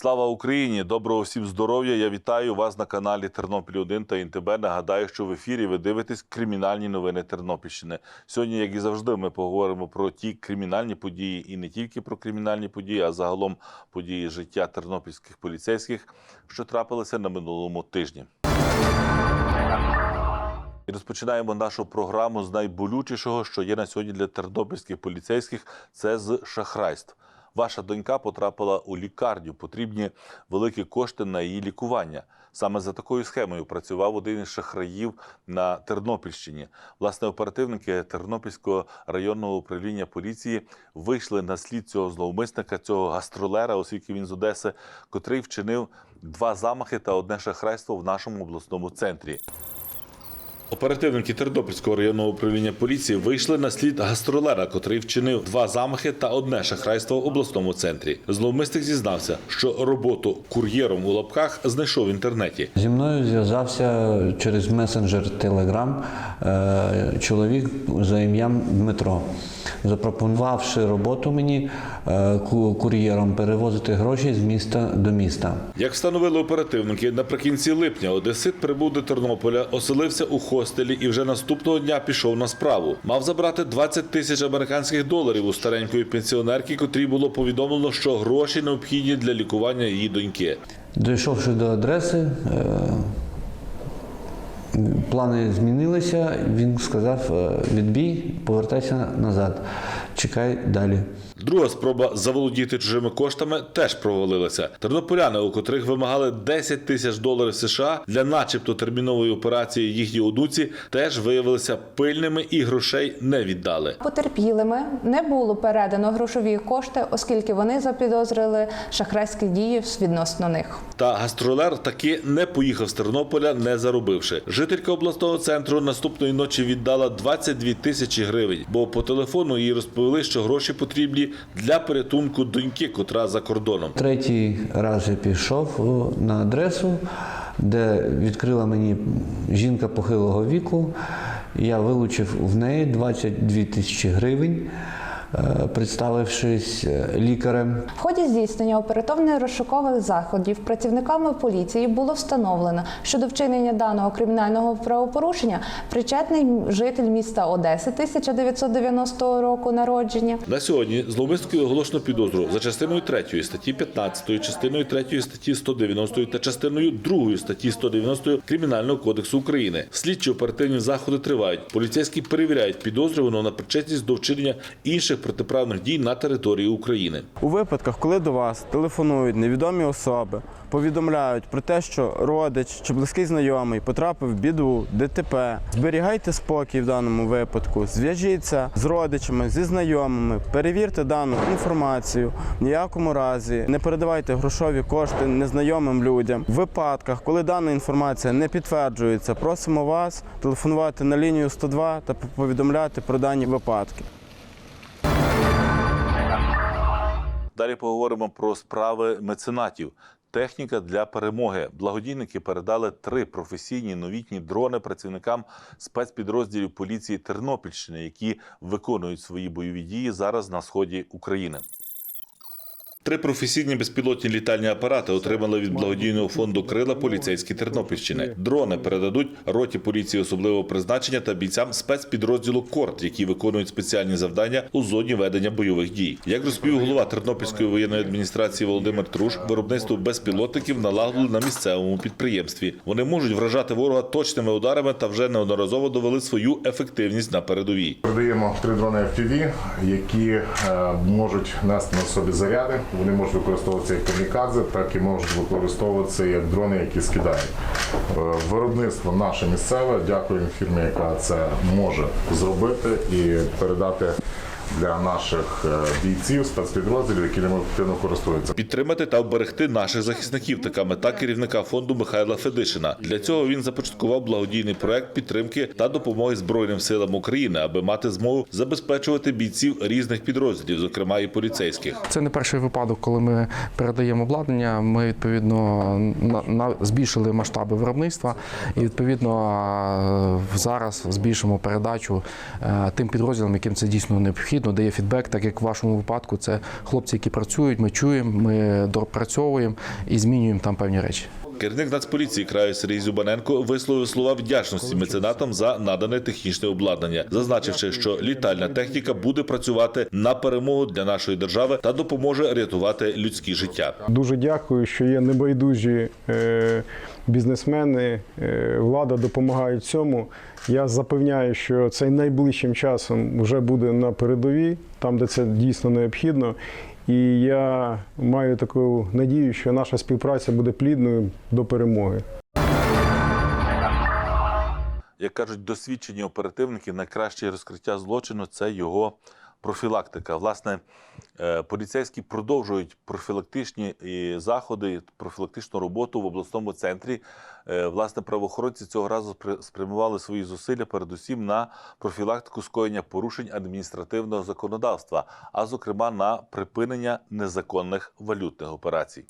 Слава Україні! Доброго всім здоров'я! Я вітаю вас на каналі Тернопіль 1 та ІНТБ. Нагадаю, що в ефірі ви дивитесь кримінальні новини Тернопільщини. Сьогодні, як і завжди, ми поговоримо про ті кримінальні події і не тільки про кримінальні події, а загалом події життя тернопільських поліцейських, що трапилися на минулому тижні. І розпочинаємо нашу програму з найболючішого, що є на сьогодні для тернопільських поліцейських, це з шахрайств. Ваша донька потрапила у лікарню. Потрібні великі кошти на її лікування. Саме за такою схемою працював один із шахраїв на Тернопільщині. Власне, оперативники Тернопільського районного управління поліції вийшли на слід цього зловмисника, цього гастролера, оскільки він з Одеси, котрий вчинив два замахи та одне шахрайство в нашому обласному центрі. Оперативники Тернопільського районного управління поліції вийшли на слід гастролера, котрий вчинив два замахи та одне шахрайство в обласному центрі. Зловмисник зізнався, що роботу кур'єром у лапках знайшов в інтернеті. Зі мною зв'язався через месенджер е, чоловік за ім'ям Дмитро, запропонувавши роботу мені е, кур'єром перевозити гроші з міста до міста. Як встановили оперативники, наприкінці липня Одесит прибув до Тернополя, оселився у хостелі і вже наступного дня пішов на справу. Мав забрати 20 тисяч американських доларів у старенької пенсіонерки, котрій було повідомлено, що гроші необхідні для лікування її доньки. Дійшовши до адреси, е, плани змінилися. Він сказав: е, відбій, повертайся назад, чекай далі. Друга спроба заволодіти чужими коштами теж провалилася. Тернополяни, у котрих вимагали 10 тисяч доларів США для, начебто, термінової операції їхній онуці, теж виявилися пильними і грошей не віддали. Потерпілими не було передано грошові кошти, оскільки вони запідозрили шахрайські дії відносно них. Та гастролер таки не поїхав з Тернополя, не заробивши. Жителька обласного центру наступної ночі віддала 22 тисячі гривень, бо по телефону їй розповіли, що гроші потрібні для порятунку доньки, котра за кордоном. Третій раз я пішов на адресу, де відкрила мені жінка похилого віку. Я вилучив в неї 22 тисячі гривень, е, представившись е, лікарем. В ході здійснення оперативно-розшукових заходів працівниками поліції було встановлено, що до вчинення даного кримінального правопорушення причетний житель міста Одеси 1990 року народження. На сьогодні зловмиснику оголошено підозру за частиною 3 статті 15, частиною 3 статті 190 та частиною 2 статті 190 Кримінального кодексу України. Слідчі оперативні заходи тривають. Поліцейські перевіряють підозрюваного на причетність до вчинення інших протиправних дій на території України. У випадках, коли до вас телефонують невідомі особи, повідомляють про те, що родич чи близький знайомий потрапив в біду, ДТП, зберігайте спокій в даному випадку, зв'яжіться з родичами, зі знайомими, перевірте дану інформацію. В ніякому разі не передавайте грошові кошти незнайомим людям. В випадках, коли дана інформація не підтверджується, просимо вас телефонувати на лінію 102 та повідомляти про дані випадки. Далі поговоримо про справи меценатів. Техніка для перемоги. Благодійники передали три професійні новітні дрони працівникам спецпідрозділів поліції Тернопільщини, які виконують свої бойові дії зараз на сході України. Три професійні безпілотні літальні апарати отримали від благодійного фонду Крила поліцейські Тернопільщини. Дрони передадуть роті поліції особливого призначення та бійцям спецпідрозділу Корт, які виконують спеціальні завдання у зоні ведення бойових дій. Як розповів голова Тернопільської воєнної адміністрації Володимир Труш, виробництво безпілотників налагодили на місцевому підприємстві. Вони можуть вражати ворога точними ударами та вже неодноразово довели свою ефективність на передовій. Продаємо три дрони FPV, які е, можуть нести на собі заряди. Вони можуть використовуватися як камікадзе, так і можуть використовуватися як дрони, які скидають. Е, Виробництво наше місцеве. Дякуємо фірмі, яка це може зробити і передати для наших е, бійців спецпідрозділів, які ними активно користуються. Підтримати та вберегти наших захисників. Така мета керівника фонду Михайла Федишина. Для цього він започаткував благодійний проект підтримки та допомоги Збройним силам України, аби мати змогу забезпечувати бійців різних підрозділів, зокрема і поліцейських. Це не перший випадок, коли ми передаємо обладнання. Ми відповідно на, на збільшили масштаби виробництва і відповідно зараз збільшимо передачу е, тим підрозділам, яким це дійсно необхідно. Відповідно дає фідбек, так як в вашому випадку це хлопці, які працюють, ми чуємо, ми допрацьовуємо і змінюємо там певні речі. Керівник Нацполіції краю Сергій Зубаненко висловив слова вдячності меценатам за надане технічне обладнання, зазначивши, що літальна техніка буде працювати на перемогу для нашої держави та допоможе рятувати людські життя. Дуже дякую, що є небайдужі е, бізнесмени, е, влада допомагають цьому. Я запевняю, що це найближчим часом вже буде на передовій, там, де це дійсно необхідно. І я маю таку надію, що наша співпраця буде плідною до перемоги. Як кажуть досвідчені оперативники, найкраще розкриття злочину це його профілактика. Власне, е, поліцейські продовжують профілактичні заходи, профілактичну роботу в обласному центрі. Е, Власне, правоохоронці цього разу спря- спрямували свої зусилля передусім на профілактику скоєння порушень адміністративного законодавства, а зокрема на припинення незаконних валютних операцій.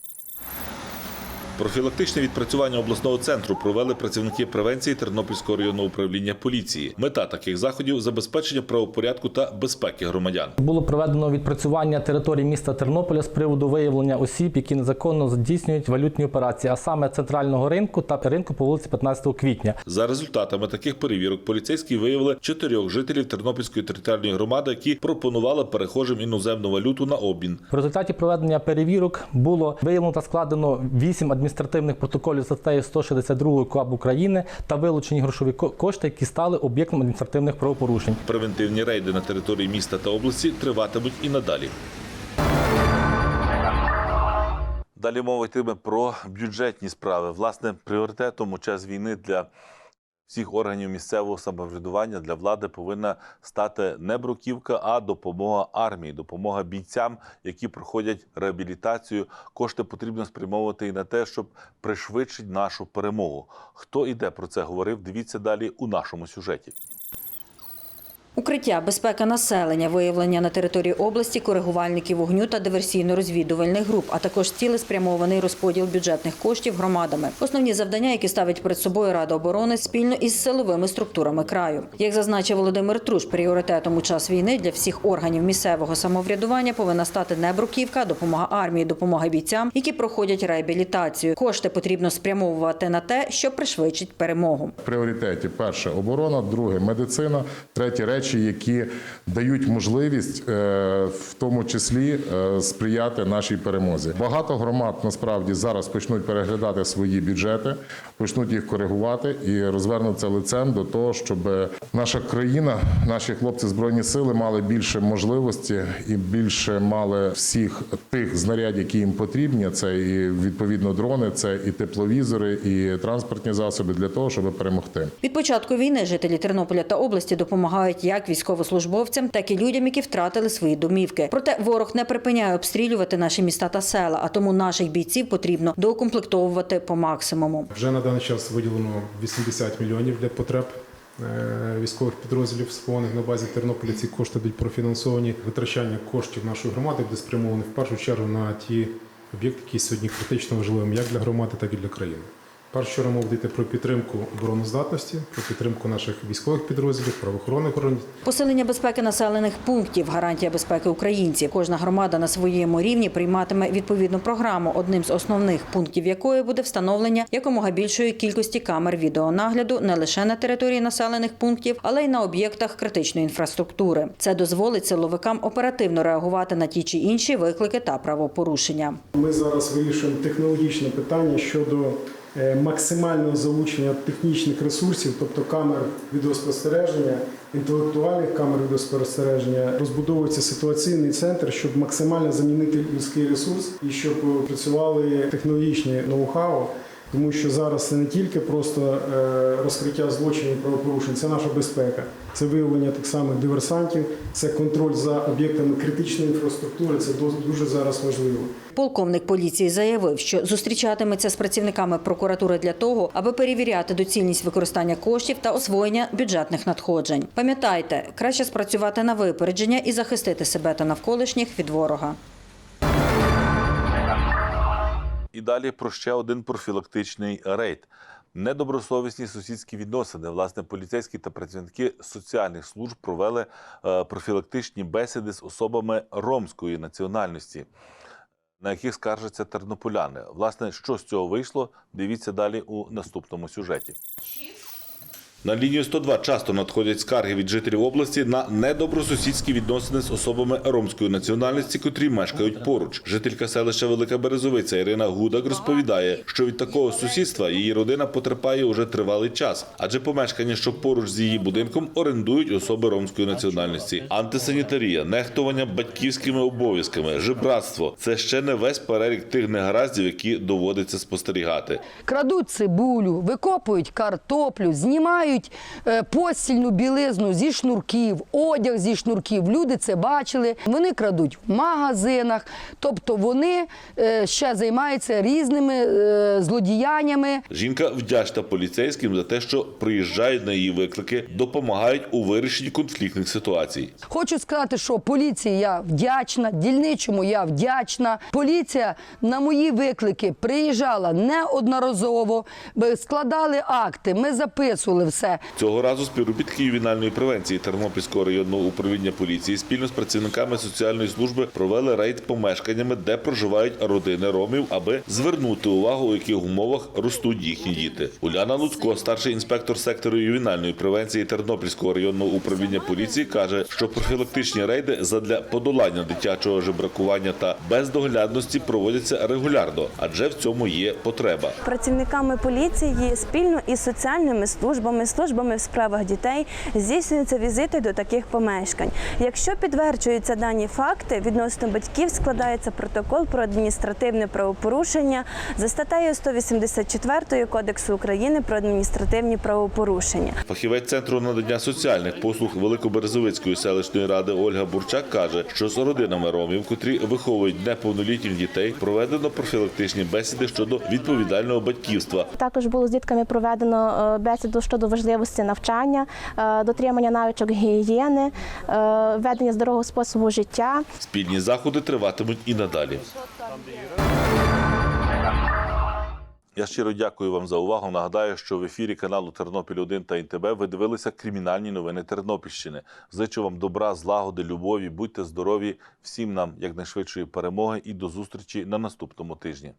Профілактичне відпрацювання обласного центру провели працівники превенції Тернопільського районного управління поліції. Мета таких заходів забезпечення правопорядку та безпеки громадян. Було проведено відпрацювання території міста Тернополя з приводу виявлення осіб, які незаконно здійснюють валютні операції, а саме центрального ринку та ринку по вулиці 15 квітня. За результатами таких перевірок поліцейські виявили чотирьох жителів Тернопільської територіальної громади, які пропонували перехожим іноземну валюту на обмін. В результаті проведення перевірок було виявлено та складено 8 адміністративних протоколів за статтею 162 КУАП України та вилучені грошові ко- кошти, які стали об'єктом адміністративних правопорушень. Превентивні рейди на території міста та області триватимуть і надалі. Далі мова йтиме про бюджетні справи. Власне, пріоритетом у час війни для всіх органів місцевого самоврядування для влади повинна стати не бруківка, а допомога армії, допомога бійцям, які проходять реабілітацію. Кошти потрібно спрямовувати і на те, щоб пришвидшити нашу перемогу. Хто і де про це говорив? Дивіться далі у нашому сюжеті. Укриття, безпека населення, виявлення на території області коригувальників вогню та диверсійно-розвідувальних груп, а також цілеспрямований розподіл бюджетних коштів громадами. Основні завдання, які ставить перед собою Рада оборони спільно із силовими структурами краю. Як зазначив Володимир Труш, пріоритетом у час війни для всіх органів місцевого самоврядування повинна стати не бруківка, допомога армії, допомога бійцям, які проходять реабілітацію. Кошти потрібно спрямовувати на те, що пришвидшить перемогу. Пріоритеті перше оборона, друге медицина, треті речі, які дають можливість, е, в тому числі, е, сприяти нашій перемозі. Багато громад насправді зараз почнуть переглядати свої бюджети, почнуть їх коригувати і розвернуться лицем до того, щоб наша країна, наші хлопці збройні сили мали більше можливості і більше мали всіх тих знарядь, які їм потрібні. Це і відповідно дрони, це і тепловізори, і транспортні засоби для того, щоб перемогти. Від початку війни жителі Тернополя та області допомагають як військовослужбовцям, так і людям, які втратили свої домівки. Проте ворог не припиняє обстрілювати наші міста та села, а тому наших бійців потрібно доукомплектовувати по максимуму. Вже на даний час виділено 80 мільйонів для потреб е, військових підрозділів схованих на базі Тернополя. Ці кошти будуть профінансовані. Витрачання коштів нашої громади буде спрямоване в першу чергу на ті об'єкти, які сьогодні критично важливими як для громади, так і для країни. Першу чергу мова про підтримку обороноздатності, про підтримку наших військових підрозділів, правоохоронних органів, Посилення безпеки населених пунктів, гарантія безпеки українців. Кожна громада на своєму рівні прийматиме відповідну програму, одним з основних пунктів якої буде встановлення якомога більшої кількості камер відеонагляду не лише на території населених пунктів, але й на об'єктах критичної інфраструктури. Це дозволить силовикам оперативно реагувати на ті чи інші виклики та правопорушення. Ми зараз вирішуємо технологічне питання щодо максимального залучення технічних ресурсів, тобто камер відеоспостереження, інтелектуальних камер відеоспостереження. Розбудовується ситуаційний центр, щоб максимально замінити людський ресурс і щоб працювали технологічні ноу-хау. Тому що зараз це не тільки просто е, розкриття злочинів і правопорушень, це наша безпека, це виявлення тих самих диверсантів, це контроль за об'єктами критичної інфраструктури. Це дуже зараз важливо. Полковник поліції заявив, що зустрічатиметься з працівниками прокуратури для того, аби перевіряти доцільність використання коштів та освоєння бюджетних надходжень. Пам'ятайте, краще спрацювати на випередження і захистити себе та навколишніх від ворога. І далі про ще один профілактичний рейд. Недобросовісні сусідські відносини. Власне, поліцейські та працівники соціальних служб провели е, профілактичні бесіди з особами ромської національності, на яких скаржаться тернополяни. Власне, що з цього вийшло, дивіться далі у наступному сюжеті. На лінію 102 часто надходять скарги від жителів області на недобросусідські відносини з особами ромської національності, котрі мешкають поруч. Жителька селища Велика Березовиця Ірина Гудак розповідає, що від такого сусідства її родина потерпає уже тривалий час, адже помешкання, що поруч з її будинком, орендують особи ромської національності. Антисанітарія, нехтування батьківськими обов'язками, жебратство це ще не весь перелік тих негараздів, які доводиться спостерігати. крадуть цибулю, викопують картоплю, знімають е, постільну білизну зі шнурків, одяг зі шнурків. Люди це бачили. Вони крадуть в магазинах, тобто вони е, ще займаються різними е, злодіяннями. Жінка вдячна поліцейським за те, що приїжджають на її виклики, допомагають у вирішенні конфліктних ситуацій. Хочу сказати, що поліції я вдячна, дільничому я вдячна. Поліція на мої виклики приїжджала неодноразово, складали акти, ми записували все. Цього разу співробітники ювенальної превенції Тернопільського районного управління поліції спільно з працівниками соціальної служби провели рейд помешканнями, де проживають родини ромів, аби звернути увагу, у яких умовах ростуть їхні діти. Уляна Луцько, старший інспектор сектору ювенальної превенції Тернопільського районного управління поліції, каже, що профілактичні рейди задля подолання дитячого жебракування та бездоглядності проводяться регулярно, адже в цьому є потреба. Працівниками поліції спільно із соціальними службами, службами в справах дітей здійснюються візити до таких помешкань. Якщо підтверджуються дані факти, відносно батьків складається протокол про адміністративне правопорушення за статтею 184 Кодексу України про адміністративні правопорушення. Фахівець центру надання соціальних послуг Великоберезовицької селищної ради Ольга Бурчак каже, що з родинами ромів, котрі виховують неповнолітніх дітей, проведено профілактичні бесіди щодо відповідального батьківства. Також було з дітками проведено е, бесіду щодо важливості навчання, е, дотримання навичок гігієни, е, ведення здорового способу життя. Спільні заходи триватимуть і надалі. Я щиро дякую вам за увагу. Нагадаю, що в ефірі каналу Тернопіль 1 та НТБ ви дивилися кримінальні новини Тернопільщини. Зичу вам добра, злагоди, любові. Будьте здорові. Всім нам якнайшвидшої перемоги і до зустрічі на наступному тижні.